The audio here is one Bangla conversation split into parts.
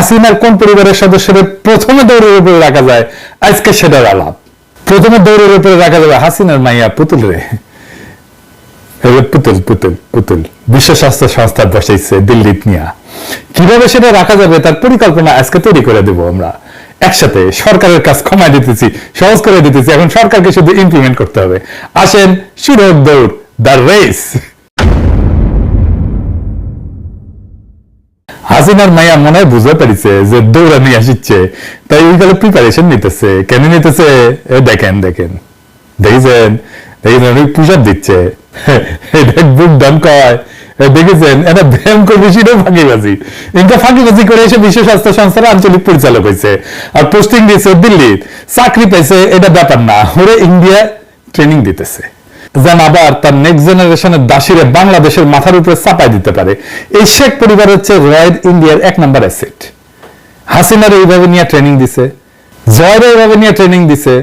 হাসিনার কোন পরিবারের সদস্যদের প্রথমে দৌড়ের উপরে রাখা যায়? আজকে সেটার আলাপ। প্রথমে দৌড়ের উপরে রাখা যাবে হাসিনার মাইয়া পুতুল রে। পুতুল পুতুল পুতুল। বিশ্ব স্বাস্থ্য সংস্থা বসাইছে দিল্লি নিয়া কীভাবে সেটা রাখা যাবে তার পরিকল্পনা আজকে তৈরি করে দেব আমরা। একসাথে সরকারের কাজ কমায় দিতেছি, সহজ করে দিতেছি। এখন সরকারকে শুধু ইমপ্লিমেন্ট করতে হবে। আসেন শুরু দৌড়, দ্য রেস। হাসিনার মাইয়া মনে বুঝতে পারিছে যে দৌড়া নিয়ে আসিচ্ছে। তাই ওইগুলো প্রিপারেশন নিতেছে। কেন নিতেছে? দেখেন দেখেন। দেখেছেন? দেখেছেন অনেক পুষার দিচ্ছে। বুক ডান কয়। দেখেছেন? এটা ফাঁকিবাজি? করে এসে বিশ্ব স্বাস্থ্য সংস্থার আঞ্চলিক পরিচালক হয়েছে। আর পোস্টিং দিয়েছে দিল্লি চাকরি পাইছে এটা ব্যাপার না। ওরে ইন্ডিয়া ট্রেনিং দিতেছে। যেন আবার তার নেক্সট জেনারেশনের দাসীরে বাংলাদেশের মাথার উপরে চাপাই দিতে পারে। এই শেখ পরিবার হচ্ছে রয়্যাল ইন্ডিয়ার এক নাম্বার অ্যাসেট হাসিনার এইভাবে নিয়ে ট্রেনিং দিছে জয়ের এইভাবে নিয়ে ট্রেনিং দিছে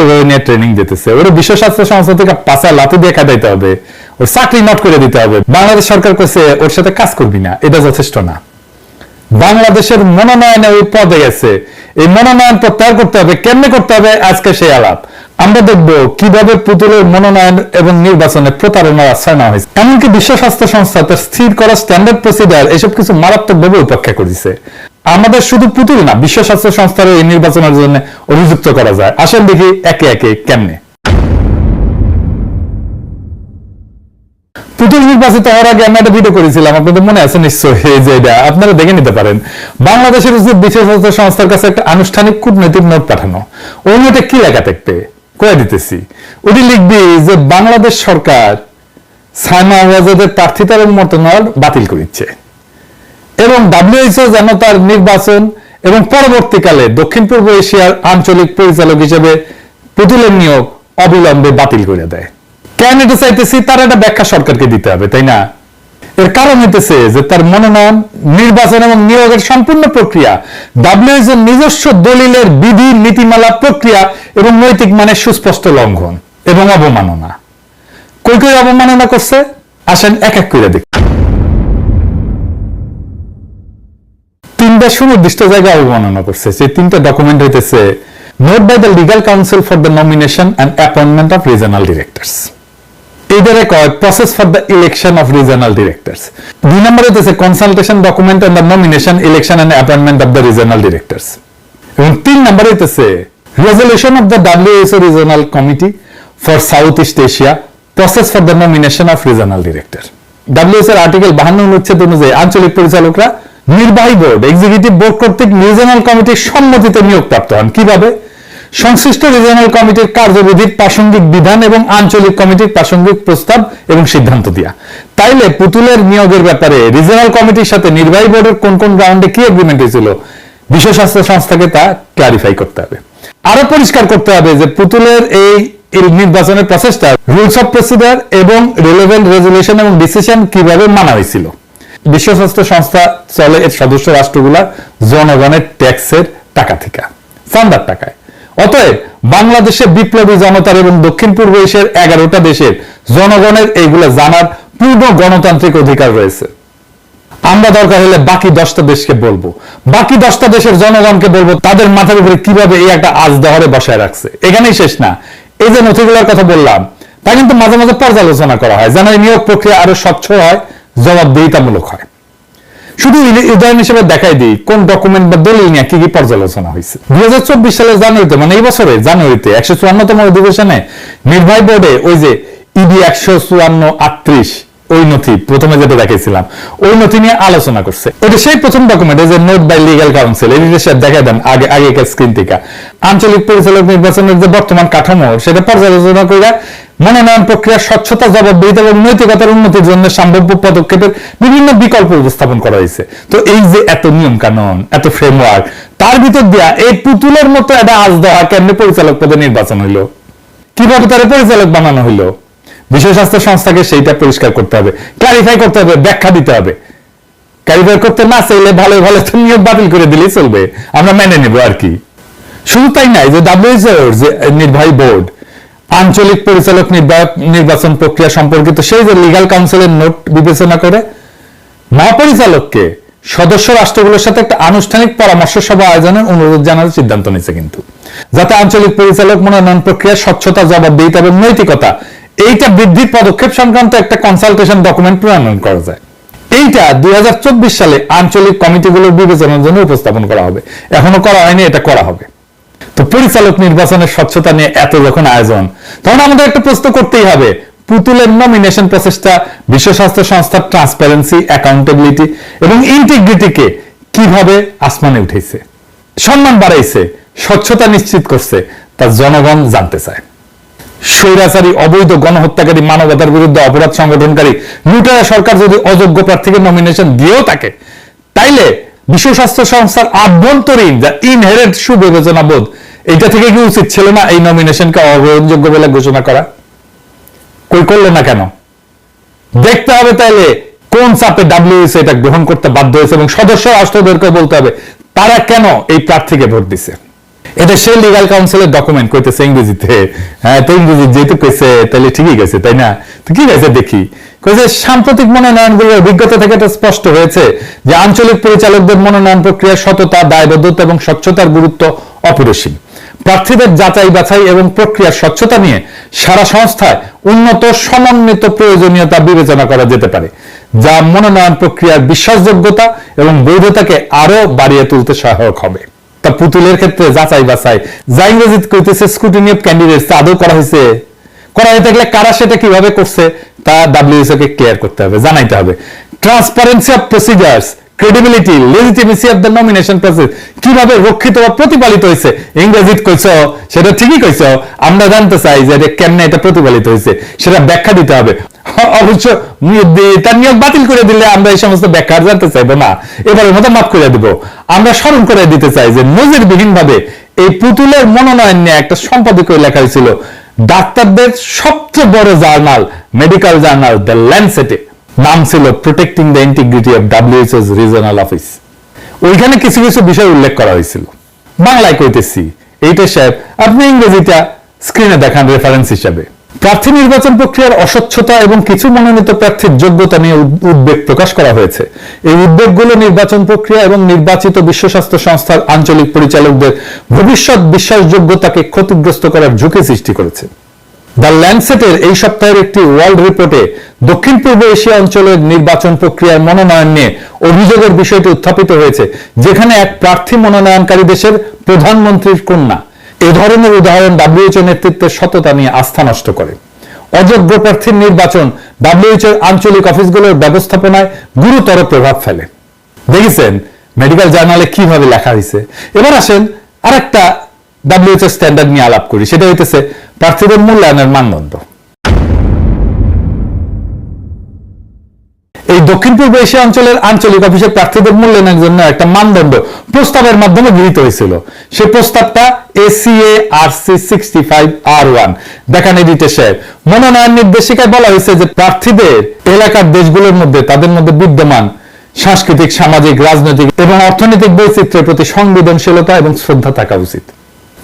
এইভাবে নিয়ে ট্রেনিং দিতেছে। বিশ্ব স্বাস্থ্য সংস্থা থেকে পাশা হবে, ওর চাকরি নট করে দিতে হবে। বাংলাদেশ সরকার কাছে ওর সাথে কাজ করবি না, এটা যথেষ্ট না। বাংলাদেশের মনোনয়নে ওই পদে গেছে। এই মনোনয়ন প্রত্যাহার করতে হবে, কেমনে করতে হবে? আজকে সেই আলাপ। আমরা দেখব কীভাবে পুতুলের মনোনয়ন এবং নির্বাচনে প্রতারণার আশ্রয় নেওয়া হয়েছে। এমনকি বিশ্ব স্বাস্থ্য সংস্থা তার স্থির করা স্ট্যান্ডার্ড প্রসিডিয়ার এসব কিছু মারাত্মকভাবে উপেক্ষা করেছে। আমাদের শুধু পুতুল না, বিশ্ব স্বাস্থ্য সংস্থার এই নির্বাচনের জন্য অভিযুক্ত করা যায়। আসেন দেখি একে একে কেমনে। পুতুল নির্বাচিত হওয়ার আগে আমি একটা ভিডিও করেছিলাম, আপনাদের মনে আছে নিশ্চয়ই? যে এটা, আপনারা দেখে নিতে পারেন। বাংলাদেশের বিশেষ স্বাস্থ্য সংস্থার কাছে একটা আনুষ্ঠানিক কূটনৈতিক নোট পাঠানো। ওই নোটে কি লেখা থাকবে? কয়ে দিতেছি। ওটি লিখবি যে বাংলাদেশ সরকার সাইমা আওয়াজের প্রার্থিতার মতনর বাতিল করিচ্ছে। এবং ডাব্লিউএইচও যেন তার নির্বাচন এবং পরবর্তীকালে দক্ষিণ পূর্ব এশিয়ার আঞ্চলিক পরিচালক হিসেবে পুতুলের নিয়োগ অবিলম্বে বাতিল করে দেয়। কেন এটা চাইতেছি? তার একটা ব্যাখ্যা সরকারকে দিতে হবে, তাই না? এর কারণ হইতেছে যে তার মনোনয়ন, নির্বাচন এবং নিয়োগের সম্পূর্ণ প্রক্রিয়া ডাব্লিউএইচ এর নিজস্ব দলিলের বিধি, নীতিমালা, প্রক্রিয়া এবং নৈতিক মানের সুস্পষ্ট লঙ্ঘন এবং অবমাননা। কই কই অবমাননা করছে? আসেন এক এক করে দেখ। তিনটা সুনির্দিষ্ট জায়গায় অবমাননা করছে। সেই তিনটা ডকুমেন্ট হইতেছে note by the legal council for the nomination and appointment of regional directors এইটারে কয় process for the election of regional directors দুই নম্বর হইতেছে consultation document on the nomination election and appointment of the regional directors এবং তিন নম্বর হইতেছে resolution of the WSO regional committee for South East Asia process for the nomination of regional director WS এর আর্টিকেল বাহান্ন অনুচ্ছেদ অনুযায়ী আঞ্চলিক পরিচালকরা নির্বাহী বোর্ড এক্সিকিউটিভ বোর্ড কর্তৃক রিজনাল কমিটির সম্মতিতে নিয়োগপ্রাপ্ত হন। কীভাবে? সংশ্লিষ্ট রিজনাল কমিটির কার্যবিধির প্রাসঙ্গিক বিধান এবং আঞ্চলিক কমিটির প্রাসঙ্গিক প্রস্তাব এবং সিদ্ধান্ত দিয়া। তাইলে পুতুলের নিয়োগের ব্যাপারে রিজনাল কমিটির সাথে নির্বাহী বোর্ডের কোন কোন গ্রাউন্ডে কি এগ্রিমেন্ট হয়েছিল? বিশ্ব স্বাস্থ্য সংস্থাকে তা ক্লারিফাই করতে হবে। আরও পরিষ্কার করতে হবে যে পুতুলের এই নির্বাচনের প্রসেসটা রুলস অফ প্রসিডিয়ার এবং রিলেভেন্ট রেজলিউশন এবং ডিসিশন কীভাবে মানা হয়েছিল। বিশ্ব স্বাস্থ্য সংস্থা চলে এর সদস্য রাষ্ট্রগুলা জনগণের ট্যাক্সের টাকা থেকে। চান্দার টাকায়। অতএব বাংলাদেশে বিপ্লবী জনতার এবং দক্ষিণ পূর্ব এশিয়ার এগারোটা দেশের জনগণের এইগুলো জানার পূর্ণ গণতান্ত্রিক অধিকার রয়েছে। আমরা দরকার হলে বাকি দশটা দেশকে বলব। বাকি দশটা দেশের জনগণকে বলব, তাদের মাথার উপরে কীভাবে এই একটা আজ দহরে বসায় রাখছে। এখানেই শেষ না। এই যে নথিগুলোর কথা বললাম, তা কিন্তু মাঝে মাঝে পর্যালোচনা করা হয়, যেন এই নিয়োগ প্রক্রিয়া আরও স্বচ্ছ হয়, জবাবদিহিতামূলক হয়। শুধু উদাহরণ- হিসেবে দেখাই দিই, কোন ডকুমেন্ট বা দলিল নিয়ে কি কি পর্যালোচনা হয়েছে। দুই হাজার চব্বিশ সালের জানুয়ারিতে মানে এই বছরে, জানুয়ারিতে, একশো চুয়ান্নতম অধিবেশনে নির্বাহী বোর্ডে ওই যে ইডি একশো চুয়ান্ন আটত্রিশ, ওই নথি প্রথমে যেটা দেখাইছিলাম, ওই নথি নিয়ে আলোচনা করছে। এটা সেই প্রথম ডকুমেন্ট যে নোট বাই লিগ্যাল কাউন্সিল এই জিনিসটা দেখা দেন আগে, আগেকার স্ক্রিন থেকে আঞ্চলিক পরিচালক নির্বাচনের যে বর্তমান কাঠামো, সেটা পর্যালোচনা করে মনোনয়ন প্রক্রিয়া স্বচ্ছতা, জবাবদিহিতা এবং নৈতিকতার উন্নতির জন্য সম্ভাব্য পদক্ষেপের বিভিন্ন বিকল্প উপস্থাপন করা হয়েছে। তো এই যে এত নিয়ম কানুন এত ফ্রেমওয়ার্ক তার ভিতর দিয়া এই পুতুলের মতো একটা আজ দেওয়া কেমনে পরিচালক পদে নির্বাচন হইল। কীভাবে তারা পরিচালক বানানো হইল? বিশ্ব স্বাস্থ্য সংস্থাকে সেইটা পরিষ্কার করতে হবে ক্লারিফাই করতে হবে, ব্যাখ্যা দিতে হবে। ক্লারিফাই করতে না চাইলে ভালো ভালো তো নিয়োগ বাতিল করে দিলেই চলবে। আমরা মেনে নেব আর কি। শুধু তাই নাই যে ডাব্লিউএইচওর যে নির্বাহী বোর্ড আঞ্চলিক পরিচালক নির্বা- নির্বাচন প্রক্রিয়া সম্পর্কিত সেই যে লিগাল কাউন্সিলের নোট বিবেচনা করে মহাপরিচালককে সদস্য রাষ্ট্রগুলোর সাথে একটা আনুষ্ঠানিক পরামর্শ সভা আয়োজনের অনুরোধ জানার সিদ্ধান্ত নিয়েছে কিন্তু। যাতে আঞ্চলিক পরিচালক মনোনয়ন প্রক্রিয়া স্বচ্ছতা, জবাবদিহিতা এবং নৈতিকতা, এইটা বৃদ্ধির পদক্ষেপ সংক্রান্ত একটা কনসালটেশন ডকুমেন্ট প্রণয়ন করা যায়। এইটা দুই হাজার চব্বিশ সালে আঞ্চলিক কমিটিগুলোর বিবেচনার জন্য উপস্থাপন করা হবে। এখনও করা হয়নি, এটা করা হবে। তো পরিচালক নির্বাচনের স্বচ্ছতা নিয়ে এত যখন আয়োজন, তখন আমাদের একটা প্রশ্ন করতেই হবে। পুতুলের নমিনেশন প্রসেসটা বিশ্ব স্বাস্থ্য সংস্থার ট্রান্সপারেন্সি অ্যাকাউন্টেবিলিটি এবং ইন্টিগ্রিটিকে কীভাবে আসমানে উঠেছে, সম্মান বাড়াইছে, স্বচ্ছতা নিশ্চিত করছে, তা জনগণ জানতে চায়। স্বৈরাচারী, অবৈধ গণহত্যাকারী, মানবতার বিরুদ্ধে অপরাধ সংগঠনকারী লুটেরা সরকার যদি অযোগ্য প্রার্থীকে নমিনেশন দিয়েও থাকে, তাইলে বিশ্ব স্বাস্থ্য সংস্থার আভ্যন্তরীণ যা ইনহেরেন্ট সুবিবেচনা বোধ এটা থেকে কি উচিত ছিল না এই নমিনেশনকে অগ্রহণযোগ্য বলে ঘোষণা করা? কই করল না কেন? দেখতে হবে তাহলে কোন চাপে ডাব্লিউএস এটা গ্রহণ করতে বাধ্য হয়েছে এবং সদস্য রাষ্ট্রদেরকে বলতে হবে, তারা কেন এই প্রার্থীকে ভোট দিছে? এটা সেই লিগাল কাউন্সিলের ডকুমেন্ট কইতেছে ইংরেজিতে। হ্যাঁ তো ইংরেজি যেহেতু কইছে তাহলে ঠিকই গেছে, তাই না? তো কি গেছে দেখি। কইছে, সাম্প্রতিক মনোনয়নগুলোর অভিজ্ঞতা থেকে এটা স্পষ্ট হয়েছে যে আঞ্চলিক পরিচালকদের মনোনয়ন প্রক্রিয়ার সততা, দায়বদ্ধতা এবং স্বচ্ছতার গুরুত্ব অপরিসীম। প্রার্থীদের যাচাই বাছাই এবং প্রক্রিয়ার স্বচ্ছতা নিয়ে সারা সংস্থায় উন্নত, সমন্বিত প্রয়োজনীয়তা বিবেচনা করা যেতে পারে, যা মনোনয়ন প্রক্রিয়ার বিশ্বাসযোগ্যতা এবং বৈধতাকে আরও বাড়িয়ে তুলতে সহায়ক হবে। তা পুতুলের ক্ষেত্রে যাচাই বাছাই। যা ইংরেজিতে কইতেছে স্কুটিনি অফ ক্যান্ডিডেটস আদৌ করা হয়েছে? করা হয়ে থাকলে কারা সেটা কীভাবে করছে? তা ডাব্লিউএসও কে ক্লিয়ার করতে হবে, জানাইতে হবে। Transparency of procedures credibility legitimacy of the nomination process কীভাবে রক্ষিত বা প্রতিপালিত হয়েছে? ইংরেজিত কইছ, সেটা ঠিকই কইছ, আমরা জানতে চাই যে এটা কেমনে এটা প্রতিপালিত হয়েছে, সেটা ব্যাখ্যা দিতে হবে। অবশ্য তার নিয়োগ বাতিল করে দিলে আমরা এই সমস্ত ব্যাখ্যা জানতে চাইব না। এবারের মতো মাফ করে দিব। আমরা স্মরণ করে দিতে চাই যে নজিরবিহীন ভাবে এই পুতুলের মনোনয়ন নিয়ে একটা সম্পাদকীয় লেখা হয়েছিল, ডাক্তারদের সবচেয়ে বড় জার্নাল, মেডিকেল জার্নাল, দ্য ল্যান্ডসেটে নাম ছিল protecting the integrity of WHS regional office. ওইখানে কিছু কিছু বিষয় উল্লেখ করা হয়েছিল। বাংলায় কইতেছি, এইটা সাহেব আপনি ইংরেজিটা স্ক্রিনে দেখান রেফারেন্স হিসাবে। প্রার্থী নির্বাচন প্রক্রিয়ার অস্বচ্ছতা এবং কিছু মনোনীত প্রার্থীর যোগ্যতা নিয়ে উদ্বেগ প্রকাশ করা হয়েছে। এই উদ্বেগগুলো নির্বাচন প্রক্রিয়া এবং নির্বাচিত বিশ্ব স্বাস্থ্য সংস্থার আঞ্চলিক পরিচালকদের ভবিষ্যৎ বিশ্বাসযোগ্যতাকে ক্ষতিগ্রস্ত করার ঝুঁকি সৃষ্টি করেছে। দ্য ল্যান্ডসেটের এই সপ্তাহের একটি ওয়ার্ল্ড রিপোর্টে দক্ষিণ পূর্ব এশিয়া অঞ্চলের নির্বাচন প্রক্রিয়ার মনোনয়ন নিয়ে অভিযোগের বিষয়টি উত্থাপিত হয়েছে, যেখানে এক প্রার্থী মনোনয়নকারী দেশের প্রধানমন্ত্রীর কন্যা। এ ধরনের উদাহরণ ডাব্লিউএইচও নেতৃত্বের সততা নিয়ে আস্থা নষ্ট করে। অযোগ্য প্রার্থীর নির্বাচন ডাব্লিউএইচওর আঞ্চলিক অফিসগুলোর ব্যবস্থাপনায় গুরুতর প্রভাব ফেলে। দেখেছেন মেডিকেল জার্নালে কীভাবে লেখা হয়েছে? এবার আসেন আরেকটা ডাব্লিউএইচও স্ট্যান্ডার্ড নিয়ে আলাপ করি, সেটা হইতেছে প্রার্থীদের মূল্যায়নের মানদণ্ড। এই দক্ষিণ পূর্ব এশিয়া অঞ্চলের আঞ্চলিক অফিসের প্রার্থীদের মূল্যায়নের জন্য একটা মানদণ্ড প্রস্তাবের মাধ্যমে গৃহীত হয়েছিল। সেই প্রস্তাবটা SEA R C sixty five R one দেখান এডিটে সাহেব, মনোনয়ন নির্দেশিকায় বলা হয়েছে যে প্রার্থীদের এলাকার দেশগুলোর মধ্যে, তাদের মধ্যে বিদ্যমান সাংস্কৃতিক, সামাজিক, রাজনৈতিক এবং অর্থনৈতিক বৈচিত্র্যের প্রতি সংবেদনশীলতা এবং শ্রদ্ধা থাকা উচিত।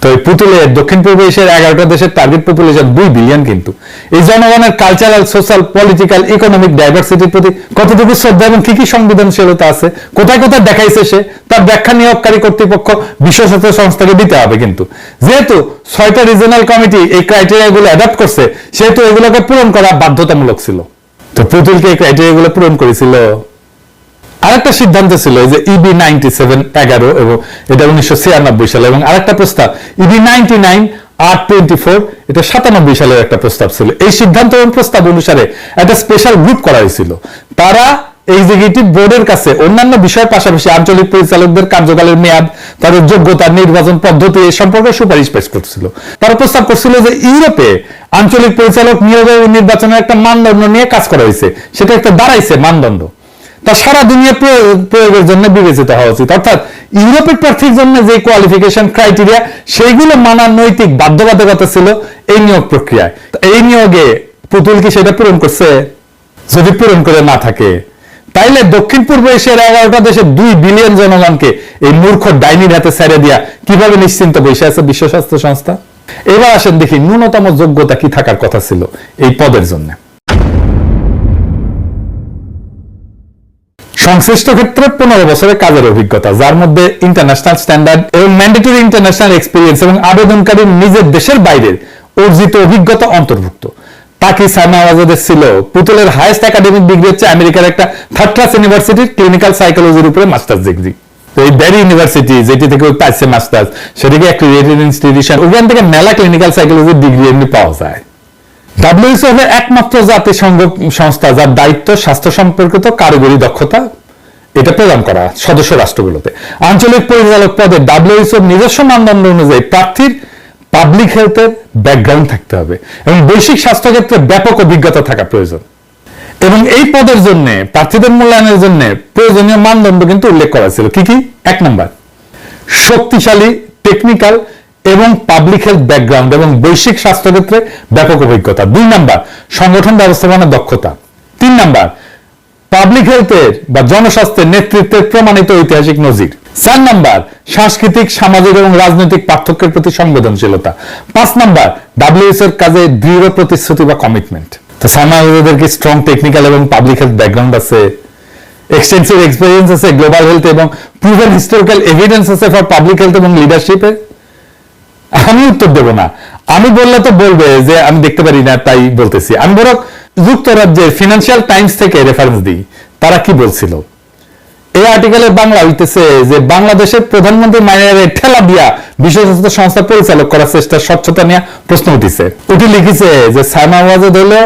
তো এই পুতুলে দক্ষিণ পূর্ব এশিয়ার এগারোটা দেশের টার্গেট পপুলেশন দুই বিলিয়ন কিন্তু। এই জনগণের কালচারাল সোশ্যাল পলিটিক্যাল ইকোনমিক ডাইভার্সিটির প্রতি কতটুকু শ্রদ্ধা এবং কি কি সংবেদনশীলতা আছে, কোথায় কোথায় দেখাইছে সে, তার ব্যাখ্যা নিয়োগকারী কর্তৃপক্ষ বিশ্ব স্বাস্থ্য সংস্থাকে দিতে হবে কিন্তু। যেহেতু ছয়টা রিজনাল কমিটি এই ক্রাইটেরিয়া গুলো অ্যাডাপ্ট করছে, সেহেতু এগুলোকে পূরণ করা বাধ্যতামূলক ছিল। তো পুতুলকে এই ক্রাইটেরিয়া গুলো পূরণ করেছিল আরেকটা সিদ্ধান্ত ছিল যে ইবি নাইনটি সেভেন এগারো এবং এটা উনিশশো ছিয়ানব্বই সালে এবং আরেকটা প্রস্তাব EB ninety nine R twenty four এটা সাতানব্বই সালের একটা প্রস্তাব ছিল। এই সিদ্ধান্ত এবং প্রস্তাব অনুসারে একটা স্পেশাল গ্রুপ করা হয়েছিল। তারা এক্সিকিউটিভ বোর্ডের কাছে অন্যান্য বিষয়ের পাশাপাশি আঞ্চলিক পরিচালকদের কার্যকালের মেয়াদ, তাদের যোগ্যতা, নির্বাচন পদ্ধতি এ সম্পর্কে সুপারিশ পেশ করছিল। তারা প্রস্তাব করছিল যে ইউরোপে আঞ্চলিক পরিচালক নিয়োগ নির্বাচনের একটা মানদণ্ড নিয়ে কাজ করা হয়েছে। সেটা একটা দাঁড়াইছে মানদণ্ড। তা সারা দুনিয়া প্রয়োগের জন্য বিবেচিত হওয়া উচিত। অর্থাৎ ইউরোপের প্রার্থীর জন্য যে কোয়ালিফিকেশন ক্রাইটেরিয়া সেইগুলো মানার নৈতিক বাধ্যবাধকতা ছিল এই নিয়োগ প্রক্রিয়ায়। এই নিয়োগে পুতুল কি সেটা পূরণ করছে? যদি পূরণ করে না থাকে, তাইলে দক্ষিণ পূর্ব এশিয়ার এগারোটা দেশের দুই বিলিয়ন জনগণকে এই মূর্খ ডাইনির হাতে ছেড়ে দিয়া কীভাবে নিশ্চিন্ত বসে আছে বিশ্ব স্বাস্থ্য সংস্থা? এবার আসেন দেখি ন্যূনতম যোগ্যতা কি থাকার কথা ছিল এই পদের জন্য। সংশ্লিষ্ট ক্ষেত্রে পনেরো বছরের কাজের অভিজ্ঞতা, যার মধ্যে ইন্টারন্যাশনাল স্ট্যান্ডার্ড এবং ম্যান্ডেটরি ইন্টারন্যাশনাল এক্সপিরিয়েন্স এবং আবেদনকারীর নিজের দেশের বাইরের অর্জিত অভিজ্ঞতা অন্তর্ভুক্ত। তাকে সাইমা ছিল পুতুলের হায়েস্ট একাডেমিক ডিগ্রি হচ্ছে আমেরিকার একটা থার্ড ক্লাস ইউনিভার্সিটির ক্লিনিক্যাল সাইকোলজির উপরে মাস্টার্স ডিগ্রি এই ব্যারি ইউনিভার্সিটি যেটি থেকে পাইছে মাস্টার্স সেটিকে অ্যাক্রিডিটেড ইনস্টিটিউশন ওখান থেকে মেলা ক্লিনিক্যাল সাইকোলজির ডিগ্রি এমনি পাওয়া যায়। ডাব্লিউএইচও হলো একমাত্র জাতিসংঘ সংস্থা, যার দায়িত্ব স্বাস্থ্য সম্পর্কিত কারিগরি দক্ষতা, এটা প্রদান করা সদস্য রাষ্ট্রগুলোতে। আঞ্চলিক পরিচালক পদে ডাব্লিউএইচওর নিজস্ব মানদণ্ড অনুযায়ী প্রার্থীর পাবলিক হেলথের ব্যাকগ্রাউন্ড থাকতে হবে এবং বৈশ্বিক স্বাস্থ্য ক্ষেত্রে ব্যাপক অভিজ্ঞতা থাকা প্রয়োজন। এবং এই পদের জন্য, প্রার্থীদের মূল্যায়নের জন্য প্রয়োজনীয় মানদণ্ড কিন্তু উল্লেখ করা ছিল। কি কি? এক নম্বর, শক্তিশালী টেকনিক্যাল এবং পাবলিক হেলথ ব্যাকগ্রাউন্ড এবং বৈশ্বিক স্বাস্থ্য ক্ষেত্রে ব্যাপক অভিজ্ঞতা। দুই নাম্বার, সংগঠন ব্যবস্থাপনার দক্ষতা। তিন নাম্বার পাবলিক হেলথের বা জনস্বাস্থ্যের নেতৃত্বের প্রমাণিত ঐতিহাসিক নজির। চার নাম্বার, সাংস্কৃতিক, সামাজিক এবং রাজনৈতিক পার্থক্যের প্রতি সংবেদনশীলতা। পাঁচ নাম্বার ডাব্লিউএস এর কাজে দৃঢ় প্রতিশ্রুতি বা কমিটমেন্ট তো স্ট্রং টেকনিক্যাল এবং পাবলিক হেলথ ব্যাকগ্রাউন্ড আছে? এক্সটেন্সিভ এক্সপিরিয়েন্স আছে গ্লোবাল হেলথ এবং প্রুভেন হিস্টোরিক্যাল এভিডেন্স আছে ফর পাবলিক হেলথ এবং লিডারশিপে আমি উত্তর দেব না। আমি বললে তো বলবে যে আমি দেখতে পারি না, তাই বলতেছি। আমি বরং যুক্তরাজ্যের ফিনান্সিয়াল টাইমস থেকে রেফারেন্স দিই। তারা কি বলছিল? এই আর্টিকেলে বাংলা হইতেছে যে বাংলাদেশের প্রধানমন্ত্রী মাইনারে ঠেলা দিয়া স্বাস্থ্য সংস্থা পরিচালক করার চেষ্টা স্বচ্ছতা নিয়ে প্রশ্ন উঠিছে। উঠি লিখিছে যে সাইমা ওয়াজেদ হলো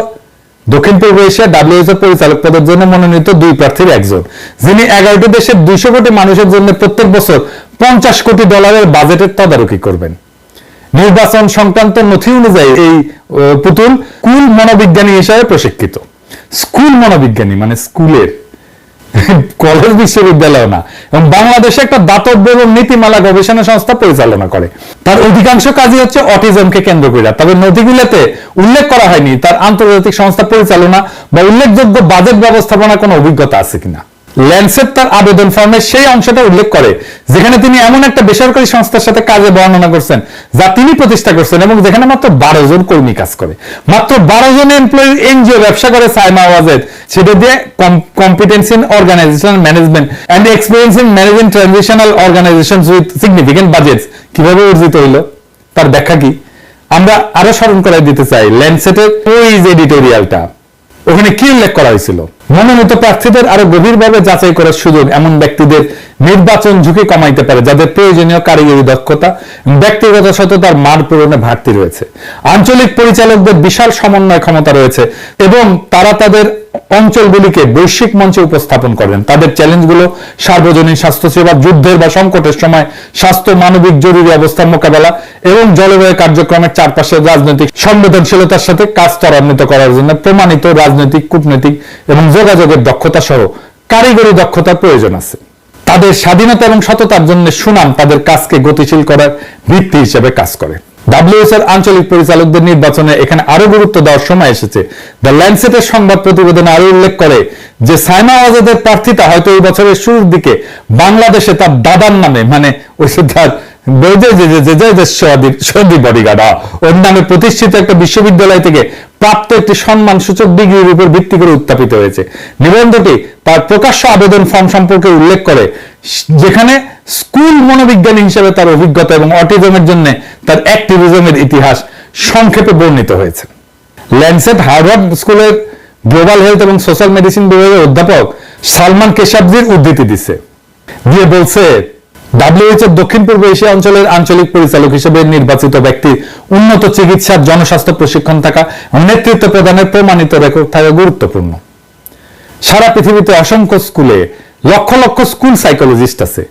দক্ষিণ পূর্ব এশিয়া ডাব্লিউএইচও পরিচালক পদের জন্য মনোনীত দুই প্রার্থীর একজন, যিনি এগারোটি দেশের দুইশো কোটি মানুষের জন্য প্রত্যেক বছর পঞ্চাশ কোটি ডলারের বাজেটের তদারকি করবেন। নির্বাচন সংক্রান্ত নথি অনুযায়ী এই পুতুল স্কুল মনোবিজ্ঞানী হিসাবে প্রশিক্ষিত। স্কুল মনোবিজ্ঞানী মানে স্কুলের, কলেজ বিশ্ববিদ্যালয় না, এবং বাংলাদেশে একটা দাতব্য এবং নীতিমালা গবেষণা সংস্থা পরিচালনা করে। তার অধিকাংশ কাজই হচ্ছে অটিজমকে কেন্দ্র করে তবে নথিগুলোতে উল্লেখ করা হয়নি তার আন্তর্জাতিক সংস্থা পরিচালনা বা উল্লেখযোগ্য বাজেট ব্যবস্থাপনা কোনো অভিজ্ঞতা আছে কিনা। ল্যান্সেট তার আবেদন ফর্মে সেই অংশটা উল্লেখ করে, যেখানে তিনি এমন একটা বেসরকারি সংস্থার সাথে কাজে বর্ণনা করছেন, যা তিনি প্রতিষ্ঠা করছেন এবং যেখানে মাত্র বারো জন কর্মী কাজ করে। মাত্র বারো জন এমপ্লয়ি এনজিও ব্যবসা করে সাইমা ওয়াজেদ, সেটা দিয়ে competence in organisation management and experience in managing transitional organisation with significant budgets কীভাবে অর্জিত হইল? তার ব্যাখ্যা কি? আমরা আরও স্মরণ করাই দিতে চাই ল্যান্ডসেটের ওই এডিটোরিয়ালটা ওখানে কি উল্লেখ করা হয়েছিল? মনোনীত প্রার্থীদের আরও গভীরভাবে যাচাই করার সুযোগ এমন ব্যক্তিদের নির্বাচন ঝুঁকি কমাইতে পারে, যাদের প্রয়োজনীয় কারিগরি দক্ষতা ব্যক্তিগত সততার মান পূরণে ঘাটতি রয়েছে। আঞ্চলিক পরিচালকদের বিশাল সমন্বয় ক্ষমতা রয়েছে এবং তারা তাদের অঞ্চলগুলিকে বৈশ্বিক মঞ্চে উপস্থাপন করেন তাদের চ্যালেঞ্জগুলো সার্বজনীন স্বাস্থ্যসেবা, যুদ্ধের বা সংকটের সময়, স্বাস্থ্য, মানবিক, জরুরি অবস্থার মোকাবেলা এবং জলবায়ু কার্যক্রমের চারপাশে রাজনৈতিক সংবেদনশীলতার সাথে কাজ ত্বরান্বিত করার জন্য প্রমাণিত রাজনৈতিক, কূটনৈতিক এবং যোগাযোগের দক্ষতা সহ কারিগরি দক্ষতার প্রয়োজন আছে। তাদের স্বাধীনতা এবং সততার জন্য সুনাম তাদের কাজকে গতিশীল করার ভিত্তি হিসেবে কাজ করে। ডাব্লিউএস এর আঞ্চলিক পরিচালকদের নির্বাচনে এখানে আরও গুরুত্ব দেওয়ার সময় এসেছে। দ্য ল্যান্ডসেটের সংবাদ প্রতিবেদনে আরও উল্লেখ করে যে, সাইমা আজাদের প্রার্থিতা হয়তো এই বছরের শুরুর দিকে বাংলাদেশে তার দাদার নামে মানে ওই তার বডিগার্ড। ওর নামে প্রতিষ্ঠিত একটা বিশ্ববিদ্যালয় থেকে প্রাপ্ত একটি সম্মানসূচক ডিগ্রির উপর ভিত্তি করে উত্থাপিত হয়েছে। নিবন্ধটি তার প্রকাশ্য আবেদন ফর্ম সম্পর্কে উল্লেখ করে, যেখানে স্কুল মনোবিজ্ঞানী হিসেবে তার অভিজ্ঞতা এবং অটিজমের জন্য তার অ্যাক্টিভিজমের ইতিহাস সংক্ষেপে বর্ণিত হয়েছে। ল্যান্সেট হার্ভার্ড স্কুলের গ্লোবাল হেলথ এবং সোশ্যাল মেডিসিন বিভাগের অধ্যাপক সালমান কেশাবজির উদ্ধৃতি দিচ্ছে দিয়ে বলছে ডাব্লিউএইচ এর দক্ষিণ পূর্ব এশিয়া অঞ্চলের আঞ্চলিক পরিচালক হিসেবে নির্বাচিত ব্যক্তি, উন্নত চিকিৎসার জনস্বাস্থ্য প্রশিক্ষণ থাকা, নেতৃত্ব প্রদানের প্রমাণিত রেকর্ড থাকা গুরুত্বপূর্ণ। সারা পৃথিবীতে অসংখ্য স্কুলে লক্ষ লক্ষ স্কুল সাইকোলজিস্ট আছে।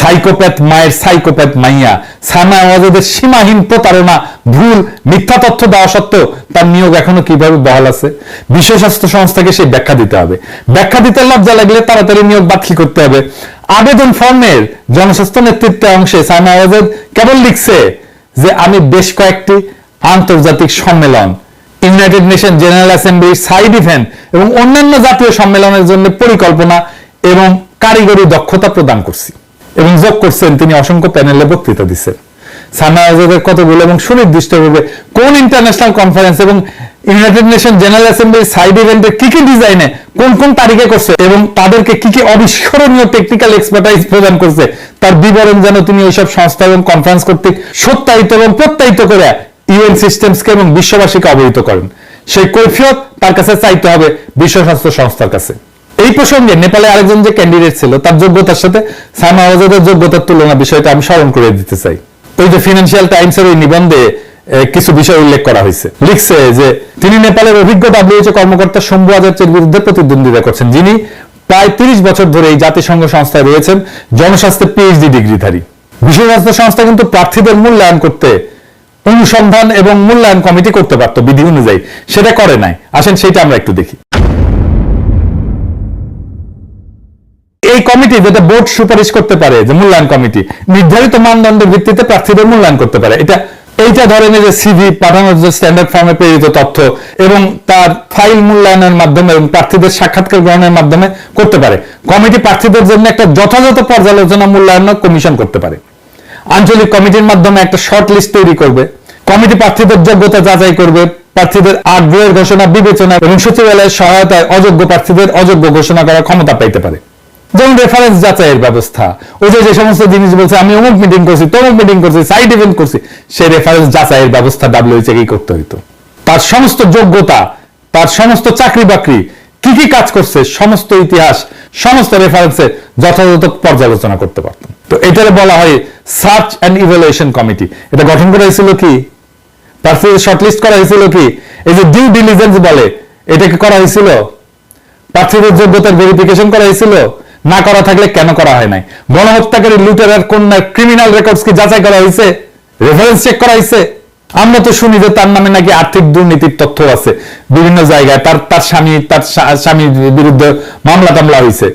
সাইকোপ্যাথ মায়ের সাইকোপ্যাথ মাইয়া। সানা আওয়াজেদের সীমাহীন প্রতারণা, ভুল, মিথ্যা তথ্য দেওয়া সত্ত্বেও তার নিয়োগ এখনও কীভাবে বহাল আছে? বিশ্ব স্বাস্থ্য সংস্থাকে সেই ব্যাখ্যা দিতে হবে। ব্যাখ্যা দিতে লজ্জা লাগলে তাড়াতাড়ি নিয়োগ বাতিল করতে হবে। আবেদন ফর্মের জনস্বাস্থ্য নেতৃত্বে অংশে সানা আওয়াজেদ কেবল লিখছে যে, আমি বেশ কয়েকটি আন্তর্জাতিক সম্মেলন, United Nation General Assembly side event এবং অন্যান্য জাতীয় সম্মেলনের জন্য পরিকল্পনা এবং কারিগরি দক্ষতা প্রদান করছি। এবং যোগ করছেন তিনি অসংখ্য প্যানেলে বক্তৃতা দিচ্ছেন। সানা আজাদের কতগুলো এবং সুনির্দিষ্টভাবে কোন ইন্টারন্যাশনাল কনফারেন্স এবং United Nation General Assembly side ইভেন্টের কি কি ডিজাইনে কোন কোন তারিখে করছে এবং তাদেরকে কি কি অবিস্মরণীয় টেকনিক্যাল এক্সপার্টাইজ প্রদান করছে, তার বিবরণ যেন তিনি এইসব সংস্থা এবং কনফারেন্স কর্তৃক সত্যায়িত এবং প্রত্যায়িত করে ইউএন সিস্টেমসকে এবং বিশ্ববাসীকে অবহিত করেন। সেই কৈফিয়ত তার কাছে চাইতে হবে বিশ্ব স্বাস্থ্য সংস্থার কাছে। এই প্রসঙ্গে নেপালে আরেকজন যে ক্যান্ডিডেট ছিল, তার যোগ্যতার সাথে সাইমা আওয়াজের যোগ্যতার তুলনা বিষয়টা আমি স্মরণ করে দিতে চাই। ওই যে ফিনান্সিয়াল টাইমসের ওই নিবন্ধে কিছু বিষয় উল্লেখ করা হয়েছে। লিখছে যে, তিনি নেপালের অভিজ্ঞ ডাব্লিউএইচও কর্মকর্তা শম্ভু আচার্যের বিরুদ্ধে প্রতিদ্বন্দ্বিতা করছেন। যিনি প্রায় তিরিশ বছর ধরে এই জাতিসংঘ সংস্থায় রয়েছেন, জনস্বাস্থ্যে পিএইচডি ডিগ্রিধারী। বিশ্ব স্বাস্থ্য সংস্থা কিন্তু প্রার্থীদের মূল্যায়ন করতে অনুসন্ধান এবং মূল্যায়ন কমিটি করতে পারত বিধি অনুযায়ী। সেটা করে নাই। আসেন, সেটা আমরা একটু দেখি। এই কমিটি যেটা বোর্ড সুপারিশ করতে পারে, যে মূল্যায়ন কমিটি, নির্ধারিত মানদণ্ডের ভিত্তিতে প্রার্থীদের মূল্যায়ন করতে পারে। এটা, এইটা ধরেন যে সিভি পাঠানোর যে স্ট্যান্ডার্ড ফর্মে প্রেরিত তথ্য এবং তার ফাইল মূল্যায়নের মাধ্যমে এবং প্রার্থীদের সাক্ষাৎকার গ্রহণের মাধ্যমে করতে পারে। কমিটি প্রার্থীদের জন্য একটা যথাযথ পর্যালোচনা মূল্যায়ন কমিশন করতে পারে। আঞ্চলিক কমিটির মাধ্যমে একটা শর্ট লিস্ট তৈরি করবে। কমিটি প্রার্থীদের যোগ্যতা যাচাই করবে, প্রার্থীদের আগ্রহের ঘোষণা, বিবেচনা এবং সচিবালয়ের সহায়তায় অযোগ্য প্রার্থীদের অযোগ্য ঘোষণা করার ক্ষমতা পাইতে পারে। যেমন রেফারেন্স যাচাইয়ের ব্যবস্থা। ওই যে যে সমস্ত জিনিস বলছে, আমি অমুক মিটিং করছি, তমুক মিটিং করছি সাইড ইভেন্ট করছি সেই রেফারেন্স যাচাইয়ের ব্যবস্থা ডাব্লিউএইচএ কি করতে হইতো। তার সমস্ত যোগ্যতা, তার সমস্ত চাকরি বাকরি, কি কি কাজ করছে, সমস্ত ইতিহাস, সমস্ত রেফারেন্সে যথাযথ পর্যালোচনা করতে পারত। তো এটারে বলা হয় সার্চ অ্যান্ড ইভ্যালুয়েশন কমিটি এটা গঠন করা হয়েছিল কি? প্রার্থীদের শর্টলিস্ট করা হয়েছিল কি? এই যে ডিউ ডিলিজেন্স বলে, এটাকে করা হয়েছিল? প্রার্থীদের যোগ্যতার ভেরিফিকেশন করা হয়েছিল? না করা থাকলে কেন করা হয় নাই? গণহত্যাকারী লুটেরার কন্যার ক্রিমিনাল রেকর্ডস কি যাচাই করা হয়েছে রেফারেন্স চেক করা হয়েছে আমরা তো শুনি যে তার নামে নাকি আর্থিক দুর্নীতির তথ্য আছে। বিভিন্ন জায়গায় তার তার স্বামী, তার স্বামীর বিরুদ্ধে মামলা টামলা হয়েছে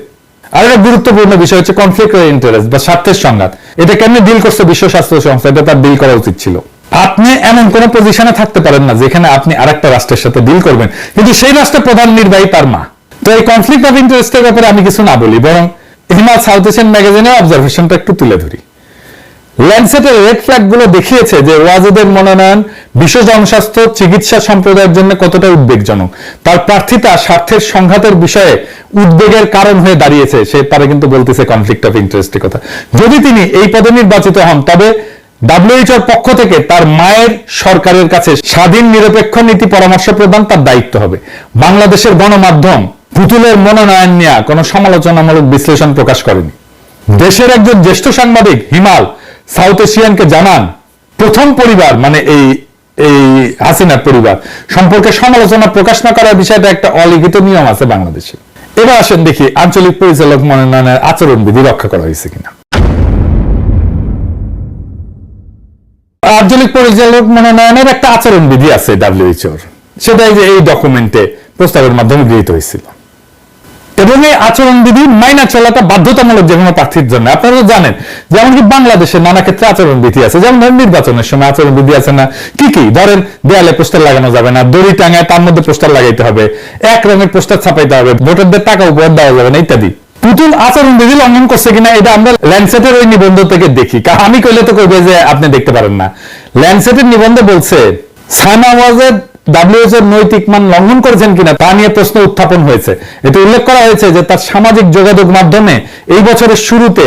আর একটা গুরুত্বপূর্ণ বিষয় হচ্ছে কনফ্লিক্ট অফ ইন্টারেস্ট বা স্বার্থের সংঘাত। এটা কেমনি ডিল করছে বিশ্ব স্বাস্থ্য সংস্থা? এটা তার ডিল করা উচিত ছিল। আপনি এমন কোন পজিশনে থাকতে পারেন না যেখানে আপনি আরেকটা রাষ্ট্রের সাথে ডিল করবেন। কিন্তু সেই রাষ্ট্রের প্রধান নির্বাহী তার মা। তো এই কনফ্লিক্ট অফ ইন্টারেস্টের ব্যাপারে আমি কিছু না বলি, বরং হিমাল সাউথ এশিয়ান ম্যাগাজিনের অবজারভেশনটা একটু তুলে ধরি। ল্যান্ডসেটের রেড ফ্ল্যাগগুলো দেখিয়েছে যে ওয়াজেদের মনোনয়ন বিশ্ব জনস্বাস্থ্য, চিকিৎসা সম্প্রদায়ের জন্য কতটা উদ্বেগজনক। তার প্রার্থিতা স্বার্থের সংঘাতের বিষয়ে উদ্বেগের কারণ হয়ে দাঁড়িয়েছে, সে তারা কিন্তু বলতেছে কনফ্লিক্ট অফ ইন্টারেস্টের কথা। যদি তিনি এই পদে নির্বাচিত হন, তবে ডাব্লিউএইচওর পক্ষ থেকে তার মায়ের সরকারের কাছে স্বাধীন নিরপেক্ষ নীতি পরামর্শ প্রদান তার দায়িত্ব হবে। বাংলাদেশের গণমাধ্যম পুতুলের মনোনয়ন নিয়ে কোনো সমালোচনামূলক বিশ্লেষণ প্রকাশ করেনি। দেশের একজন জ্যেষ্ঠ সাংবাদিক হিমাল সাউথ এশিয়ানকে জানান প্রথম পরিবার মানে এই এই হাসিনার পরিবার সম্পর্কে সমালোচনা প্রকাশ না করার বিষয়টা একটা অলিখিত নিয়ম আছে বাংলাদেশে। এবার আসেন দেখি আঞ্চলিক পরিচালক মনোনয়নের আচরণবিধি রক্ষা করা হয়েছে কিনা। আঞ্চলিক পরিচালক মনোনয়নের একটা আচরণবিধি আছে ডাব্লিউএইচওর সেটা এই যে এই ডকুমেন্টে প্রস্তাবের মাধ্যমে গৃহীত হয়েছিল। এবং এই আচরণবিধি মাইনা চলাটা বাধ্যতামূলক যে কোনো প্রার্থীর জন্য। আপনারা তো জানেন যেমন কি বাংলাদেশে নানা ক্ষেত্রে আচরণবিধি আছে। যেমন ধরেন নির্বাচনের সময় আচরণবিধি আছে না? কি কি? ধরেন দেয়ালে পোস্টার লাগানো যাবে না, দড়ি টাঙায় তার মধ্যে পোস্টার লাগাইতে হবে, এক রঙের পোস্টার ছাপাইতে হবে, ভোটারদের টাকা উপহার দেওয়া যাবে না, ইত্যাদি। পুতুল আচরণবিধি লঙ্ঘন করছে কিনা এটা আমরা ল্যান্ডসেটের ওই নিবন্ধ থেকে দেখি। আমি কইলে তো কইবে যে আপনি দেখতে পারেন না। ল্যান্ডসেটের নিবন্ধে বলছে সাইমা ডাব্লিউএইচওর নৈতিক মান লঙ্ঘন করেছেন কিনা তা নিয়ে প্রশ্ন উত্থাপন হয়েছে। এতে উল্লেখ করা হয়েছে যে তার সামাজিক যোগাযোগ মাধ্যমে এই বছরের শুরুতে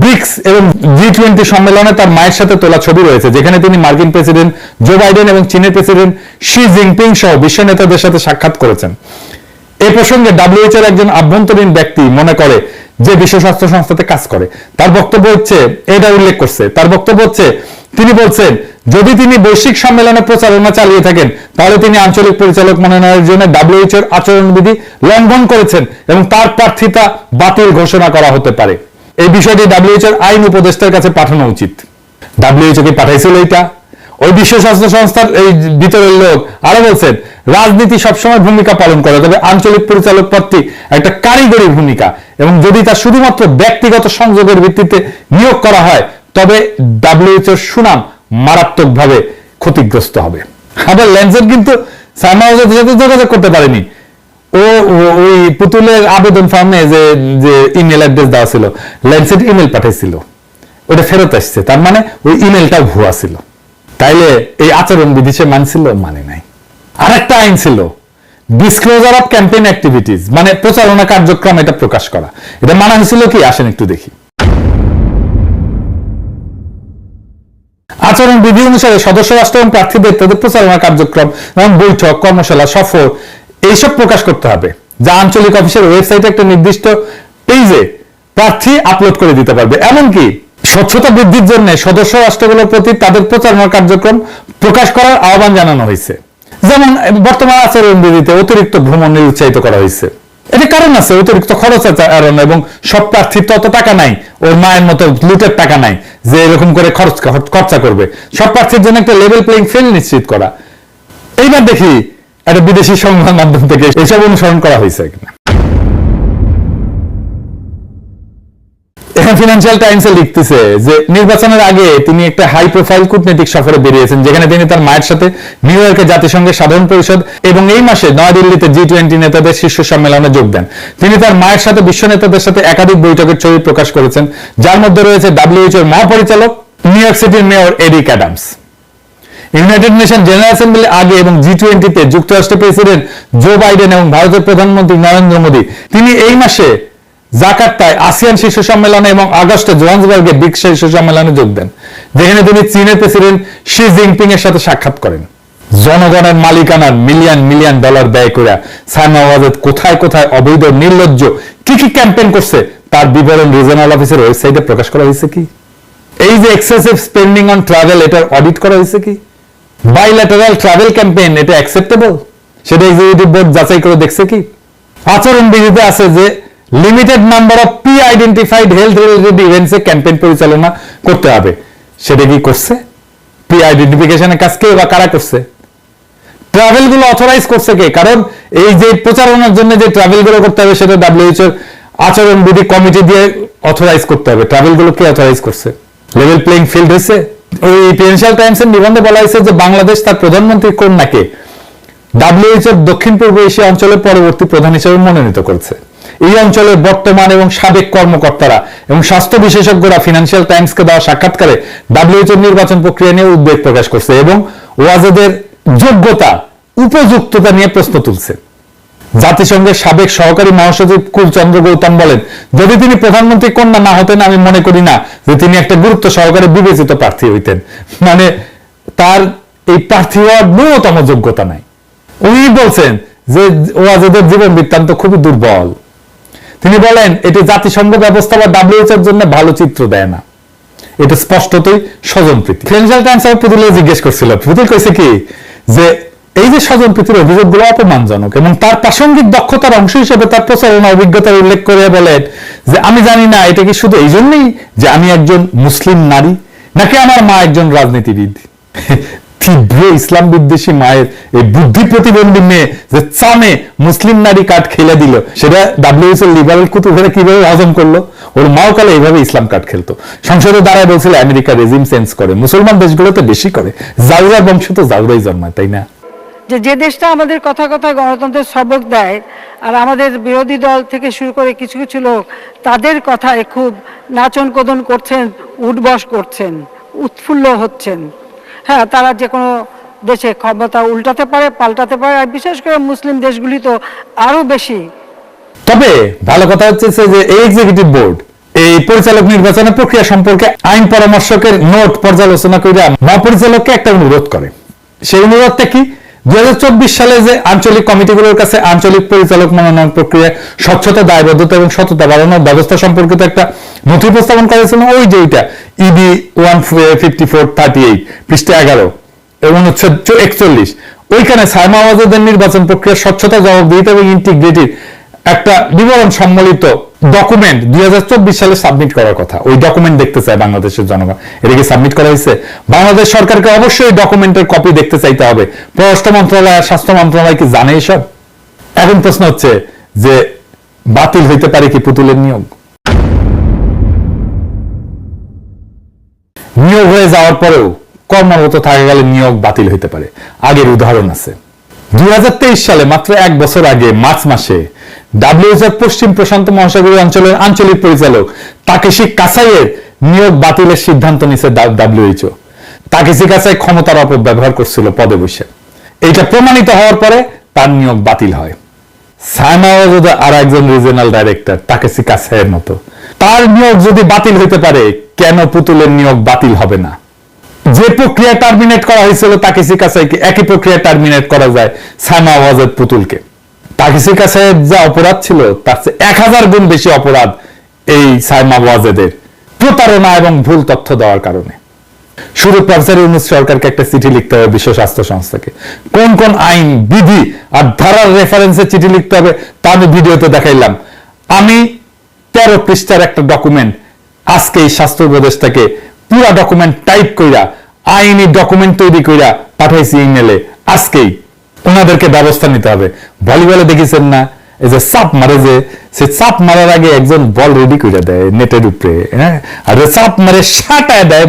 ব্রিক্স এবং জি টোয়েন্টি সম্মেলনে তার মায়ের সাথে তোলা ছবি রয়েছে, যেখানে তিনি মার্কিন প্রেসিডেন্ট জো বাইডেন এবং চীনের প্রেসিডেন্ট শি জিনপিং সহ বিশ্ব নেতাদের সাথে সাক্ষাৎ করেছেন। এ প্রসঙ্গে ডাব্লিউএইচ এর একজন আভ্যন্তরীণ ব্যক্তি মনে করে যে বিশ্ব স্বাস্থ্য সংস্থাতে কাজ করে। তার বক্তব্য হচ্ছে, এটা উল্লেখ করছে। তার বক্তব্য হচ্ছে, তিনি বলছেন, যদি তিনি বৈশ্বিক সম্মেলনে প্রচারণা চালিয়ে থাকেন, তাহলে তিনি আঞ্চলিক পরিচালক মনোনয়নের জন্য ডাব্লিউএইচ এর আচরণবিধি লঙ্ঘন করেছেন এবং তার প্রার্থিতা বাতিল ঘোষণা করা হতে পারে। এই বিষয়টি ডাব্লিউএইচ এর আইন উপদেষ্টার কাছে পাঠানো উচিত। ডাব্লিউএইচও কি পাঠাইছিল এটা ওই বিশ্ব স্বাস্থ্য সংস্থার এই ভিতরের লোক, আরও বলছেন রাজনীতি সবসময় ভূমিকা পালন করে, তবে আঞ্চলিক পরিচালক পদটি একটা কারিগরি ভূমিকা, এবং যদি তা শুধুমাত্র ব্যক্তিগত সংযোগের ভিত্তিতে নিয়োগ করা হয়, তবে ডাব্লিউএইচওর সুনাম মারাত্মকভাবে ক্ষতিগ্রস্ত হবে। আবার ল্যান্সেট কিন্তু সাইমা সাথে যোগাযোগ করতে পারেনি। ও ওই পুতুলের আবেদন ফর্মে যে যে ইমেল অ্যাড্রেস দেওয়া ছিল ল্যান্সেট ইমেল পাঠিয়েছিল ওটা ফেরত আসছে, তার মানে ওই ইমেলটাও ভুয়া ছিল। তাইলে এই আচরণ বিধি সে মানছিল মানে নাই। আরেকটা আইন ছিল ডিসক্লোজার অফ ক্যাম্পেইন অ্যাক্টিভিটিস মানে প্রচারণা কার্যক্রম এটা প্রকাশ করা। এটা মানা হয়েছিল কি? আসেন একটু দেখি। আচরণ বিধি অনুসারে সদস্য, রাষ্ট্র এবং প্রার্থীদের তাদের প্রচারণা কার্যক্রম যেমন বৈঠক, কর্মশালা, সফর, এইসব প্রকাশ করতে হবে। যা আঞ্চলিক অফিসের ওয়েবসাইটে একটা নির্দিষ্ট পেজে প্রার্থী আপলোড করে দিতে পারবে। এমনকি স্বচ্ছতা বৃদ্ধির জন্য সদস্য রাষ্ট্রগুলোর প্রতি তাদের প্রচারণা কার্যক্রম প্রকাশ করার আহ্বান জানানো হয়েছে। যেমন, বর্তমান আচরণ বিধিতে অতিরিক্ত ভ্রমণ নিরুৎসাহিত করা হয়েছে। এটা কারণ আছে, অতিরিক্ত খরচ আছে এবং সব প্রার্থীর তত টাকা নাই, ওর মায়ের মতো লুটের টাকা নাই, যে এরকম করে খরচ খরচা করবে। সব প্রার্থীর জন্য একটা লেভেল প্লেইং ফিল্ড নিশ্চিত করা। এইবার দেখি, একটা বিদেশি সংবাদ মাধ্যম থেকে এসব অনুসরণ করা হয়েছে কিনা। এখন ফিনান্সিয়াল টাইমসে লিখতেছে যে, নির্বাচনের আগে তিনি একটা হাই প্রোফাইল কূটনৈতিক সফরে বেরিয়েছেন, যেখানে তিনি তার মায়ের সাথে নিউ ইয়র্কে জাতিসংঘের সাধারণ পরিষদ এবং এই মাসে নয়াদিল্লিতে জি টোয়েন্টি নেতাদের শীর্ষ সম্মেলনে যোগ দেন। তিনি তার মায়ের সাথে বিশ্ব নেতাদের সাথে একাধিক বৈঠকের ছবি প্রকাশ করেছেন, যার মধ্যে রয়েছে ডাব্লিউএইচওর মহাপরিচালক নিউ ইয়র্ক সিটির mayor Eric Adams United Nation General অ্যাসেম্বলির আগে এবং জি টোয়েন্টিতে যুক্তরাষ্ট্রের প্রেসিডেন্ট জো বাইডেন এবং ভারতের প্রধানমন্ত্রী নরেন্দ্র মোদী, তিনি এই মাসে জাকার্তায় আসিয়ান শীর্ষ সম্মেলনে এবং আগস্টে জোহান্সবার্গে ব্রিক্স শীর্ষ সম্মেলনে যোগ দেন। যেখানে তিনি চীনের প্রেসিডেন্ট শি জিনপিং এর সাথে সাক্ষাৎ করেন। জনগণের মালিকানার মিলিয়ন মিলিয়ন ডলার ব্যয় করে সাইমা কোথায় কোথায় অবৈধ, নির্লজ্জ, কি কি ক্যাম্পেইন করছে, তার বিবরণ রিজনাল অফিসের ওয়েবসাইটে প্রকাশ করা হয়েছে কি? এই যে এক্সেসিভ স্পেন্ডিং অন ট্রাভেল এটার অডিট করা হয়েছে কি? বাইল্যাটারাল ট্রাভেল ক্যাম্পেইন এটা অ্যাকসেপ্টেবল সেটা এক্সিকিউটিভ বোর্ড যাচাই করে দেখছে কি? আচরণ বিধিতে আছে যে limited number of P identified health related ইভেন্টসে campaign পরিচালনা করতে হবে। সেটা কি করছে? পি আইডেন্টিফিকেশনের কাজ কে বা কারা করছে? ট্রাভেলগুলো অথরাইজ করছে কে? কারণ এই যে প্রচারণার জন্য যে ট্রাভেলগুলো করতে হবে, সেটা ডাব্লিউএইচওর আচরণ বিধি কমিটি দিয়ে অথরাইজ করতে হবে। ট্রাভেলগুলো কে অথরাইজ করছে? লেভেল প্লেইং ফিল্ড হয়েছে ওই ফিনান্সিয়াল টাইমসের নিবন্ধে বলা হয়েছে যে বাংলাদেশ তার প্রধানমন্ত্রী কোন কন্যাকে ডাব্লিউএইচওর দক্ষিণ পূর্ব এশিয়া অঞ্চলের পরবর্তী প্রধান হিসেবে মনোনীত করছে। এই অঞ্চলের বর্তমান এবং সাবেক কর্মকর্তারা এবং স্বাস্থ্য বিশেষজ্ঞরা ফিনান্সিয়াল টাইমসকে দেওয়া সাক্ষাৎকারে ডাব্লিউএইচওর নির্বাচন প্রক্রিয়া নিয়ে উদ্বেগ প্রকাশ করছে এবং ওয়াজেদের যোগ্যতা, উপযুক্ততা নিয়ে প্রশ্ন তুলছে। জাতিসংঘের সাবেক সহকারী মহাসচিব কুলচন্দ্র গৌতম বলেন, যদি তিনি প্রধানমন্ত্রী কন্যা না হতেন, আমি মনে করি না যে তিনি একটা গুরুত্ব সহকারে বিবেচিত প্রার্থী হইতেন। মানে তার এই প্রার্থী হওয়ার ন্যূনতম যোগ্যতা নাই। উনি বলছেন যে ওয়াজেদের জীবন বৃত্তান্ত খুবই দুর্বল। তিনি বলেন, এটি জাতিসংঘ ব্যবস্থা বা ডাব্লিউএইচ এর জন্য ভালো চিত্র দেয় না। এটা স্পষ্টতই স্বজন প্রীতি। ফিনান্সিয়াল টাইমস আবার পুতুলে জিজ্ঞেস করছিল পুতুল কইছে কি যে এই যে স্বজন প্রীতির অভিযোগগুলো অপমানজনক এবং তার প্রাসঙ্গিক দক্ষতার অংশ হিসেবে তার প্রচারণা অভিজ্ঞতার উল্লেখ করে বলেন যে, আমি জানি না, এটা কি শুধু এই জন্যই যে আমি একজন মুসলিম নারী নাকি আমার মা একজন রাজনীতিবিদ? তীব্র ইসলাম বিদ্বেষী মায়ের এই বুদ্ধি প্রতিবন্ধী মেয়ে যে চামে মুসলিম নারী কাঠ খেলে দিল, সেটা ডাব্লিউএস এর লিবারেল কুতুবেরা কীভাবে হজম করল? ওর মাও কালে এইভাবে ইসলাম কাঠ খেলতো। সংসদে দাঁড়ায় বলছিল, আমেরিকা রেজিম চেঞ্জ করে, মুসলমান দেশগুলোতে বেশি করে। জাউরা বংশ তো জাউরাই জন্মায়, তাই না? যে যে দেশটা আমাদের কথা কথা গণতন্ত্রের সবক দেয়, আর আমাদের বিরোধী দল থেকে শুরু করে কিছু কিছু লোক, তাদের কথায় খুব নাচন কদন করছেন, উঠবস করছেন, উৎফুল্ল হচ্ছেন। হ্যাঁ তারা যে কোনো দেশে ক্ষমতা উল্টাতে পারে, পাল্টাতে পারে, আর বিশেষ করে মুসলিম দেশগুলি তো আরও বেশি। তবে ভালো কথা হচ্ছে যে এই এক্সিকিউটিভ বোর্ড এই পরিচালক নির্বাচনের প্রক্রিয়া সম্পর্কে আইন পরামর্শকের নোট পর্যালোচনা করে মহাপরিচালককে একটা অনুরোধ করে। সেই অনুরোধটা কি? দুই সালে যে আঞ্চলিক কমিটিগুলোর কাছে আঞ্চলিক পরিচালক মনোনয়ন স্বচ্ছতা, দায়বদ্ধতা এবং সততা বাড়ানোর ব্যবস্থা সম্পর্কিত একটা নথি উপস্থাপন করেছিল ওই যে ED one fifty four thirty eight পৃষ্ঠা এগারো, এবং হচ্ছে একচল্লিশ। ওইখানে সাইমা আওয়াজদের নির্বাচন প্রক্রিয়া স্বচ্ছতা, জবাবদিহিতা এবং ইন্টিগ্রিটির একটা বিবরণ সম্মিলিত ডকুমেন্ট দুই হাজার চব্বিশ সালে সাবমিট করার কথা। ওই ডকুমেন্ট দেখতে চায় বাংলাদেশের জনগণ। এটা কি সাবমিট করা হয়েছে? বাংলাদেশ সরকারকে অবশ্যই ডকুমেন্টের কপি দেখতে চাইতে হবে। পররাষ্ট্র মন্ত্রণালয় আর স্বাস্থ্য মন্ত্রণালয় কি জানে এসব? এখন প্রশ্ন হচ্ছে যে বাতিল হইতে পারে কি পুতুলের নিয়োগ? নিয়োগ হয়ে যাওয়ার পরেও কর্মরত থাকা গেলে নিয়োগ বাতিল হইতে পারে। আগের উদাহরণ আছে। দুই হাজার তেইশ সালে মাত্র এক বছর আগে মার্চ মাসে ডাব্লিউএসএফ পশ্চিম প্রশান্ত মহাসাগরীয় অঞ্চলের আঞ্চলিক পরিচালক তাকেশি কাসাইয়ের নিয়োগ বাতিলের সিদ্ধান্ত নিছে ডাব্লিউএইচও তাকেশি কাসাই ক্ষমতার অপব্যবহার করছিল পদে বসে। এইটা প্রমাণিত হওয়ার পরে তার নিয়োগ বাতিল হয়। আর একজন রিজিওনাল ডাইরেক্টর তাকেসি কাছের মতো। তার নিয়োগ যদি বাতিল হতে পারে, কেন পুতুলের নিয়োগ বাতিল হবে না? যে প্রক্রিয়া টার্মিনেট করা হয়েছিল তাকেসি কাছাইকে একই প্রক্রিয়া টার্মিনেট করা যায় সায়মা ওয়াজেদ পুতুলকে। তাকেসি কাছাইয়ের যা অপরাধ ছিল, তার চেয়ে এক হাজার গুণ বেশি অপরাধ এই সায়মা ওয়াজেদের প্রতারণা এবং ভুল তথ্য দেওয়ার কারণে। শুধু প্রফেসর ইউনুস সরকারকে একটা চিঠি লিখতে হবে বিশ্ব স্বাস্থ্য সংস্থাকে। কোন কোন আইন, বিধি আর ধারার রেফারেন্সে চিঠি লিখতে হবে, তা আমি ভিডিওতে দেখাইলাম। আমি তেরো পৃষ্ঠার একটা ডকুমেন্ট আজকে এই স্বাস্থ্য উপদেষ্টাকে পুরা ডকুমেন্ট টাইপ কইরা, আইনি ডকুমেন্ট তৈরি কইরা পাঠাইছি ইমেলে আজকেই। ওনাদেরকে ব্যবস্থা নিতে হবে। ভলিবলে দেখেছেন না? এই যে চাপ মারে যে, সে চাপ মারার আগে একজন বল রেডি করে দেয় নেটের উপরে হ্যাঁ? আর চাপ মারে সাটায় দেয়